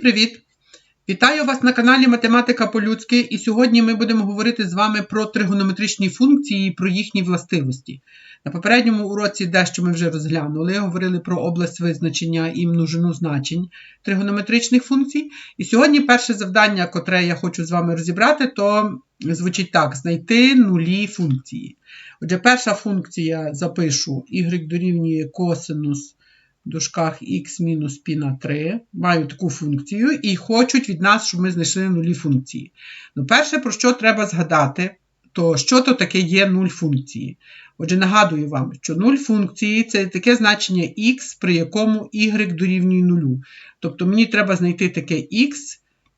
Привіт! Вітаю вас на каналі Математика по-людськи, і сьогодні ми будемо говорити з вами про тригонометричні функції і про їхні властивості. На попередньому уроці дещо ми вже розглянули, говорили про область визначення і множину значень тригонометричних функцій. І сьогодні перше завдання, котре я хочу з вами розібрати, то звучить так: знайти нулі функції. Отже, перша функція запишу y дорівнює косинус в дужках x мінус π на 3, маю таку функцію і хочуть від нас, щоб ми знайшли нулі функції. Ну, Перше, про що треба згадати, то що то таке є нуль функції. Отже, нагадую вам, що нуль функції це таке значення x, при якому y дорівнює нулю. Тобто мені треба знайти таке x,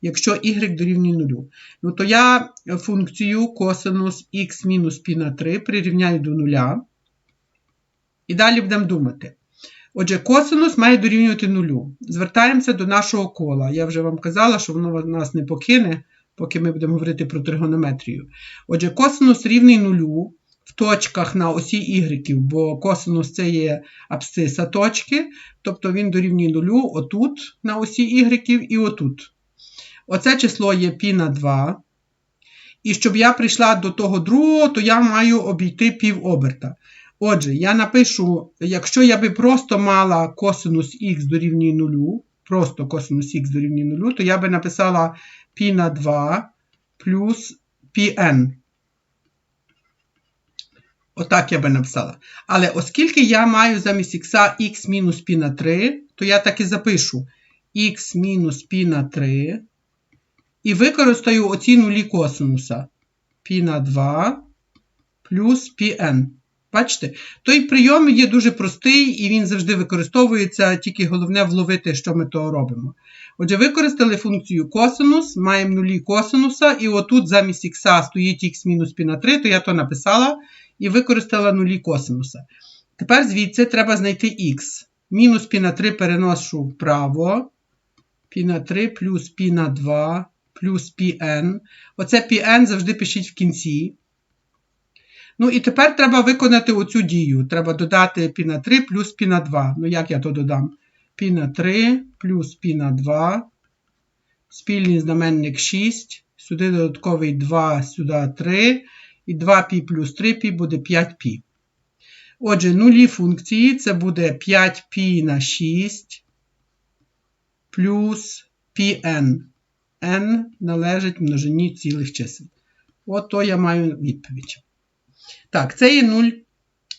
якщо y дорівнює нулю. Ну, то я функцію косинус x мінус π на 3 прирівняю до нуля. І далі будемо думати. Отже, косинус має дорівнювати нулю. Звертаємося до нашого кола. Я вже вам казала, що воно нас не покине, поки ми будемо говорити про тригонометрію. Отже, косинус рівний нулю в точках на осі y, бо косинус це є абсциса точки, тобто він дорівнює нулю отут на осі y і отут. Оце число є π на 2. І щоб я прийшла до того другого, то я маю обійти пів оберта. Отже, я напишу, якщо я би просто мала косинус х дорівнює 0, просто косинус х дорівнює 0, то я би написала π на 2 плюс πn. Отак я би написала. Але оскільки я маю замість х х мінус π на 3, то я так і запишу х мінус π на 3. І використаю оці нулі косинуса π на 2 плюс πn. Бачите, той прийом є дуже простий і він завжди використовується, тільки головне вловити, що ми то робимо. Отже, використали функцію косинус, маємо нулі косинуса, і отут замість х стоїть х мінус пі на 3, то я то написала і використала нулі косинуса. Тепер звідси треба знайти х. Мінус пі на 3 переношу вправо. Пі на 3 плюс пі на 2 плюс пі n. Оце пі n завжди пишіть в кінці. Ну і тепер треба виконати оцю дію. Треба додати π на 3 плюс π на 2. Ну, як я то додам? π на 3 плюс π на 2. Спільний знаменник 6. Сюди додатковий 2, сюди 3. І 2π плюс 3π буде 5π. Отже, нулі функції це буде 5π на 6 плюс πn. n належить множині цілих чисел. От то я маю відповідь. Так, це є 0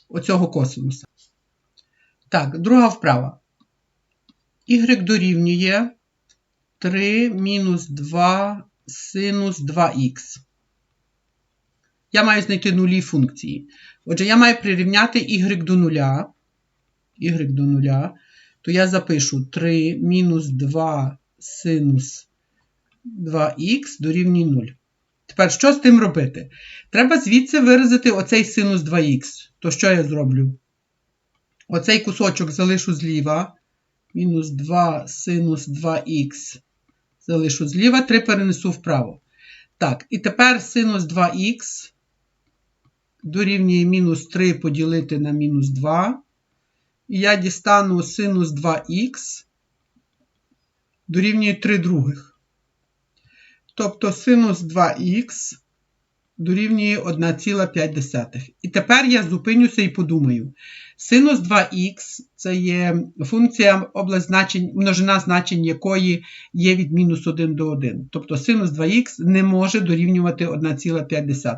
оцього косинуса. Так, друга вправа. Y дорівнює 3 мінус 2 синус 2х. Я маю знайти нулі функції. Отже, я маю прирівняти y до нуля. Y до нуля, то я запишу 3 мінус 2 синус 2х дорівнює 0. Тепер, що з тим робити? Треба звідси виразити оцей синус 2х. То що я зроблю? Оцей кусочок залишу зліва. Мінус 2 синус 2х. Залишу зліва, 3 перенесу вправо. Так, і тепер синус 2х дорівнює мінус 3 поділити на мінус 2. І я дістану синус 2х дорівнює 3 других. Тобто синус 2х дорівнює 1,5. І тепер я зупинюся і подумаю. Синус 2х це є функція область значень, множина значень якої є від мінус 1 до 1. Тобто синус 2х не може дорівнювати 1,5.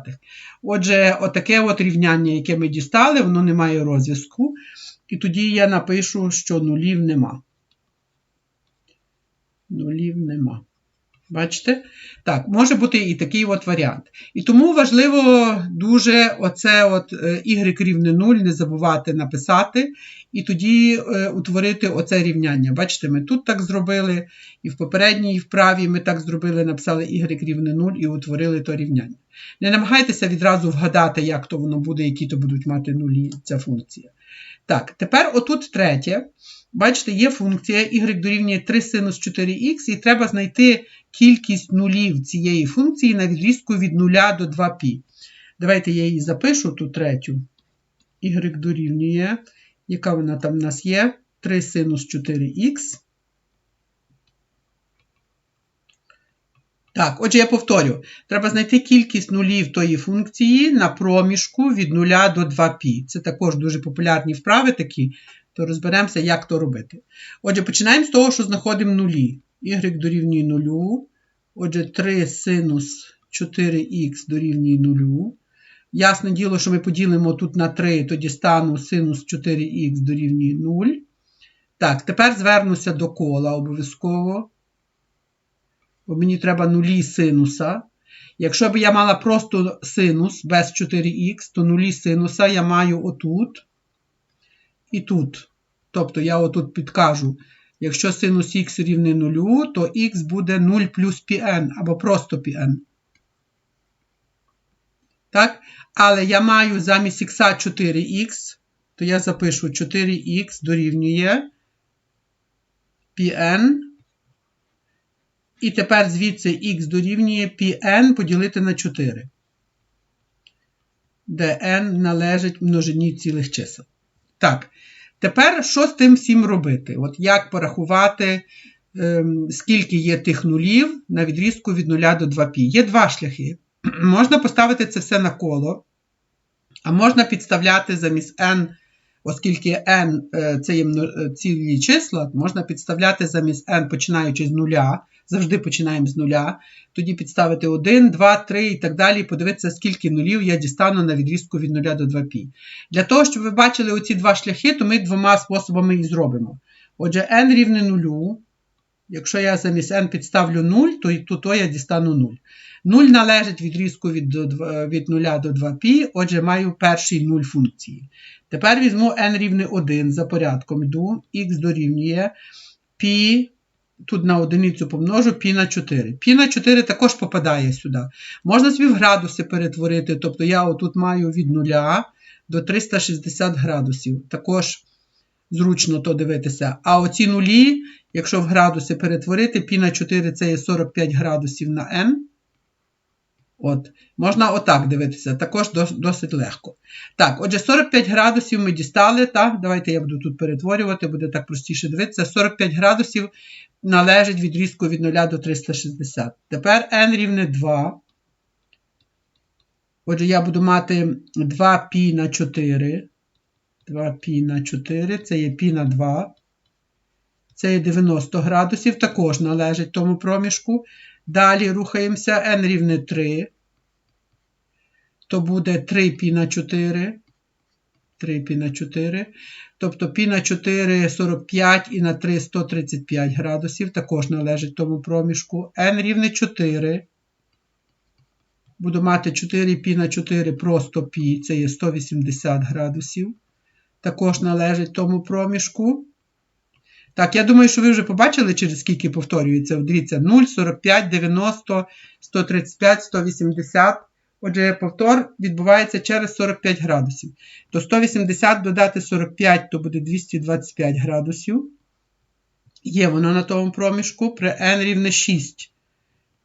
Отже, отаке от рівняння, яке ми дістали, воно не має розв'язку. І тоді я напишу, що нулів нема. Нулів нема. Бачите? Так, може бути і такий от варіант. І тому важливо дуже оце от е, y рівне 0 не забувати написати, і тоді е, утворити оце рівняння. Бачите, ми тут так зробили, і в попередній вправі ми так зробили, написали y рівне 0 і утворили то рівняння. Не намагайтеся відразу вгадати, як то воно буде, які то будуть мати нулі ця функція. Так, тепер отут третє. Бачите, є функція y дорівнює 3 синус 4х, і треба знайти кількість нулів цієї функції на відрізку від 0 до 2π. Давайте я її запишу, ту третю. y дорівнює, яка вона там в нас є? 3 синус 4х. Так, отже, я повторю. Треба знайти кількість нулів тої функції на проміжку від 0 до 2π. Це також дуже популярні вправи такі, то розберемося, як то робити. Отже, починаємо з того, що знаходимо нулі. y дорівнює 0. Отже, 3 синус 4х дорівнює 0. Ясне діло, що ми поділимо тут на 3, тоді стану синус 4х дорівнює 0. Так, тепер звернуся до кола обов'язково. Бо мені треба нулі синуса. Якщо б я мала просто синус без 4х, то нулі синуса я маю отут і тут. Тобто я отут підкажу, якщо синус х рівне 0, то х буде 0 плюс πn або просто πn. Так? Але я маю замість х 4х, то я запишу 4х дорівнює Pn. І тепер звідси x дорівнює Pn поділити на 4, де n належить множині цілих чисел. Так, тепер що з тим всім робити? От Як порахувати, ем, скільки є тих нулів на відрізку від 0 до 2π. Є два шляхи. Можна поставити це все на коло, а можна підставляти замість n, оскільки n е, це є е, цілі числа, можна підставляти замість n, починаючи з нуля. Завжди починаємо з нуля. Тоді підставити 1, 2, 3 і так далі, і подивитися, скільки нулів я дістану на відрізку від 0 до 2π. Для того, щоб ви бачили оці два шляхи, то ми двома способами і зробимо. Отже, n рівне 0. Якщо я замість n підставлю 0, то, то, то я дістану 0. 0 належить відрізку від від 0 до 2π, отже, маю перший 0 функції. Тепер візьму n рівне 1 за порядком йду, х дорівнює π, тут на одиницю помножу π на 4. Π на 4 також попадає сюди. Можна собі в градуси перетворити, тобто я отут маю від 0 до 360 градусів. Також зручно то дивитися. А оці нулі, якщо в градуси перетворити, π на 4 це є 45 градусів на n. От, Можна отак дивитися, також досить легко. Так, отже, 45 градусів ми дістали. так, Давайте я буду тут перетворювати, буде так простіше дивитися. 45 градусів належить відрізку від 0 до 360. Тепер n рівне 2. Отже, я буду мати 2π на 4. 2 пі на 4, це є пі на 2. Це є 90 градусів, також належить тому проміжку. Далі рухаємося n рівне 3. То буде 3 пі на 4. 3 пі на 4. Тобто пі на 4 45 і на 3 135 градусів. Також належить тому проміжку. n рівне 4. Буду мати 4 пі на 4 просто пі, це є 180 градусів. Також належить тому проміжку. Так, я думаю, що ви вже побачили, через скільки повторюється. Дивіться, 0, 45, 90, 135, 180. Отже, повтор відбувається через 45 градусів. То 180 додати 45, то буде 225 градусів. Є воно на тому проміжку при n рівне 6.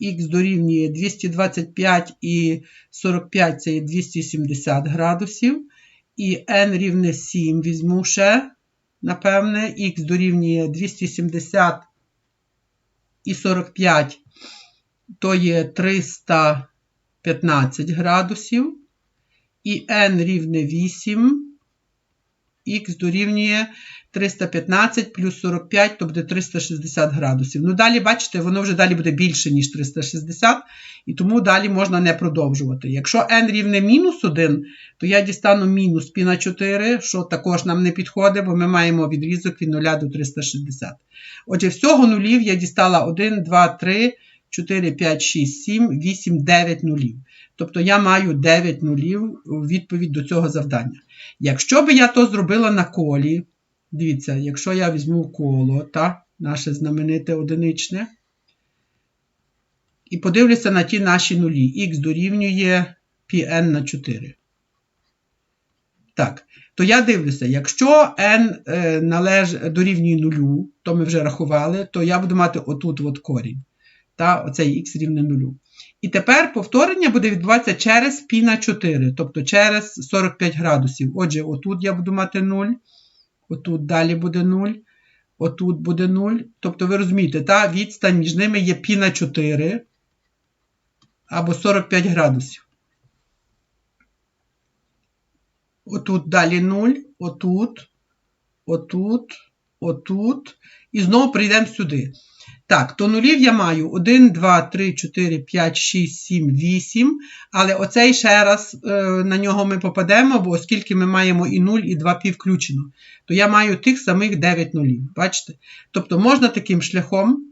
Х дорівнює 225 і 45 це є 270 градусів. І n рівне 7 візьму ще напевне, х дорівнює 270 і 45, то є 315 градусів, і n рівне 8, х дорівнює 315 плюс 45, то буде 360 градусів. Ну, далі, бачите, воно вже далі буде більше, ніж 360, і тому далі можна не продовжувати. Якщо n рівне мінус 1, то я дістану мінус π на 4, що також нам не підходить, бо ми маємо відрізок від 0 до 360. Отже, всього нулів я дістала 1, 2, 3, 4, 5, 6, 7, 8, 9 нулів. Тобто я маю 9 нулів у відповідь до цього завдання. Якщо би я то зробила на колі, Дивіться, якщо я візьму коло, та, наше знамените одиничне, і подивлюся на ті наші нулі. Х дорівнює πn на 4. Так, то я дивлюся, якщо n е, належ, дорівнює нулю, то ми вже рахували, то я буду мати отут от корінь. Та, Оцей х рівне нулю. І тепер повторення буде відбуватися через π на 4, тобто через 45 градусів. Отже, отут я буду мати 0. Отут далі буде 0. Отут буде 0. Тобто, ви розумієте, та відстань між ними є пі на 4. або 45 градусів. Отут далі 0, отут, отут, отут. І знову прийдемо сюди. Так, то нулів я маю 1, 2, 3, 4, 5, 6, 7, 8. Але оцей ще раз е, на нього ми попадемо, бо оскільки ми маємо і 0, і 2 пі включено, то я маю тих самих 9 нулів. Бачите? Тобто можна таким шляхом,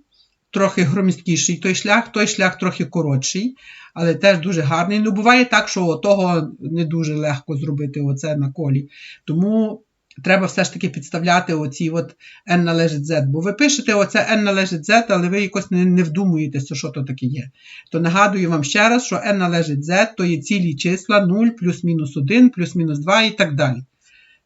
трохи громісткіший той шлях, той шлях трохи коротший, але теж дуже гарний. Ну, буває так, що того не дуже легко зробити оце на колі. Тому треба все ж таки підставляти оці от n належить z. Бо ви пишете оце n належить z, але ви якось не, не вдумуєтеся, що то таке є. То нагадую вам ще раз, що n належить z, то є цілі числа 0, плюс-мінус 1, плюс-мінус 2 і так далі.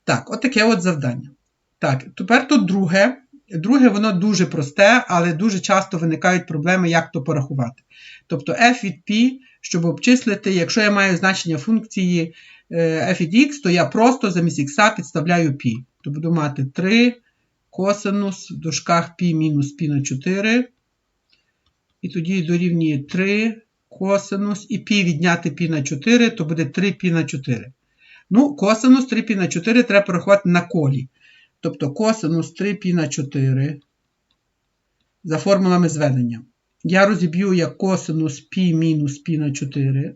Так, от таке от завдання. Так, тепер тут друге. Друге, воно дуже просте, але дуже часто виникають проблеми, як то порахувати. Тобто f від p, щоб обчислити, якщо я маю значення функції f від x, то я просто замість x підставляю π. То буду мати 3 косинус в дужках π мінус π на 4. І тоді дорівнює 3 косинус і π відняти π на 4, то буде 3 π на 4. Ну, косинус 3 π на 4 треба порахувати на колі. Тобто косинус 3 π на 4 за формулами зведення. Я розіб'ю як косинус π мінус π на 4.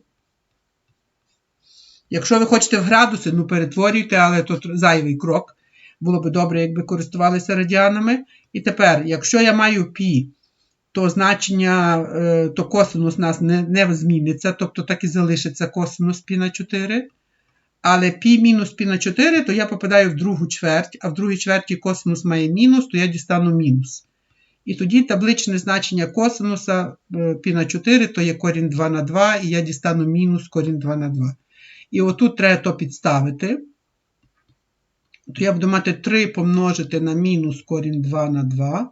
Якщо ви хочете в градуси, ну перетворюйте, але тут зайвий крок. Було би добре, якби користувалися радіанами. І тепер, якщо я маю π, то значення, е, то косинус у нас не не зміниться, тобто так і залишиться косинус π на 4. Але π мінус π на 4, то я попадаю в другу чверть, а в другій чверті косинус має мінус, то я дістану мінус. І тоді табличне значення косинуса е, π на 4, то є корінь 2 на 2, і я дістану мінус корінь 2 на 2. І отут треба то підставити. То я буду мати 3 помножити на мінус корінь 2 на 2.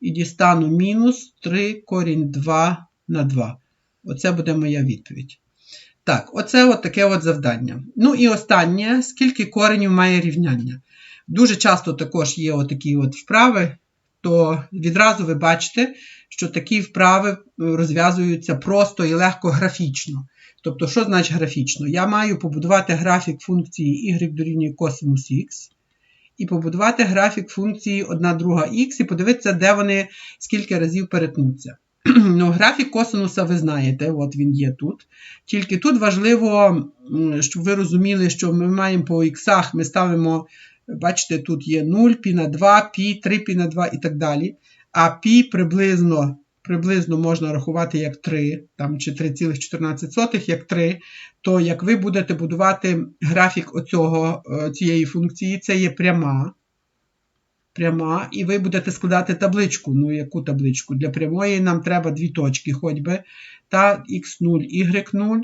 І дістану мінус 3 корінь 2 на 2. Оце буде моя відповідь. Так, оце от таке от завдання. Ну і останнє, скільки коренів має рівняння. Дуже часто також є отакі от вправи, то відразу ви бачите, що такі вправи розв'язуються просто і легко графічно. Тобто, що значить графічно? Я маю побудувати графік функції y дорівнює косинус х, і побудувати графік функції 1 друга х, і подивитися, де вони скільки разів перетнуться. ну, Графік косинуса ви знаєте, от він є тут. Тільки тут важливо, щоб ви розуміли, що ми маємо по х, ми ставимо, бачите, тут є 0, π на 2, π, 3 π на 2 і так далі. А π приблизно приблизно можна рахувати як 3, там, чи 3,14 як 3, то як ви будете будувати графік оцього, е, цієї функції, це є пряма. Пряма, і ви будете складати табличку. Ну, яку табличку? Для прямої нам треба дві точки хоч би, та x0, y0.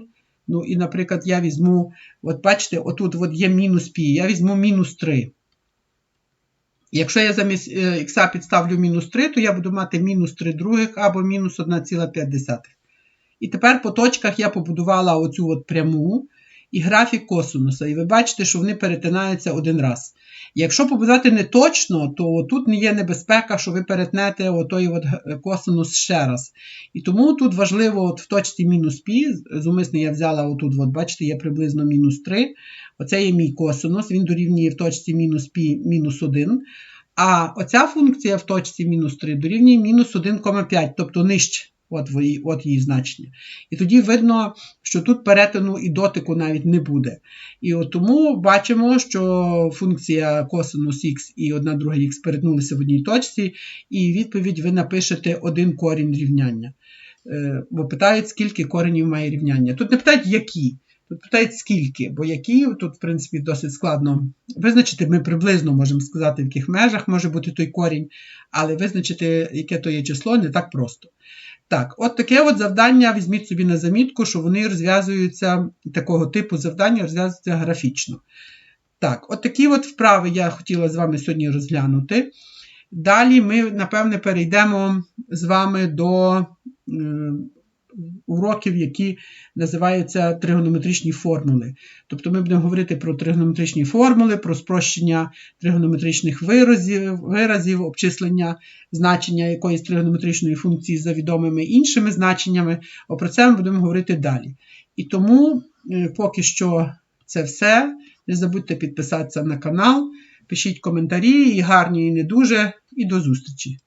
Ну, і, наприклад, я візьму, от бачите, отут от є мінус π, я візьму мінус 3. Якщо я замість е, х підставлю мінус 3, то я буду мати мінус 3 других або мінус 1,5. І тепер по точках я побудувала оцю от пряму і графік косинуса. І ви бачите, що вони перетинаються один раз. Якщо побудувати не точно, то тут не є небезпека, що ви перетнете отой от косинус ще раз. І тому тут важливо от в точці мінус π, зумисно я взяла отут, от, бачите, є приблизно мінус 3. Оце є мій косинус, він дорівнює в точці мінус π мінус 1. А оця функція в точці мінус 3 дорівнює мінус 1,5, тобто нижче. От, от її значення. І тоді видно, що тут перетину і дотику навіть не буде. І от тому бачимо, що функція косинус х і одна друга х перетнулися в одній точці, і відповідь ви напишете один корінь рівняння. Е, бо питають, скільки коренів має рівняння. Тут не питають, які. Тут питають, скільки, бо які, тут, в принципі, досить складно визначити, ми приблизно можемо сказати, в яких межах може бути той корінь, але визначити, яке то є число, не так просто. Так, от таке от завдання візьміть собі на замітку, що вони розв'язуються, такого типу завдання розв'язуються графічно. Так, от такі от вправи я хотіла з вами сьогодні розглянути. Далі ми, напевне, перейдемо з вами до уроків, які називаються тригонометричні формули. Тобто ми будемо говорити про тригонометричні формули, про спрощення тригонометричних виразів, виразів обчислення значення якоїсь тригонометричної функції за відомими іншими значеннями. О, про це ми будемо говорити далі. І тому е, поки що це все. Не забудьте підписатися на канал, пишіть коментарі, і гарні, і не дуже. І до зустрічі!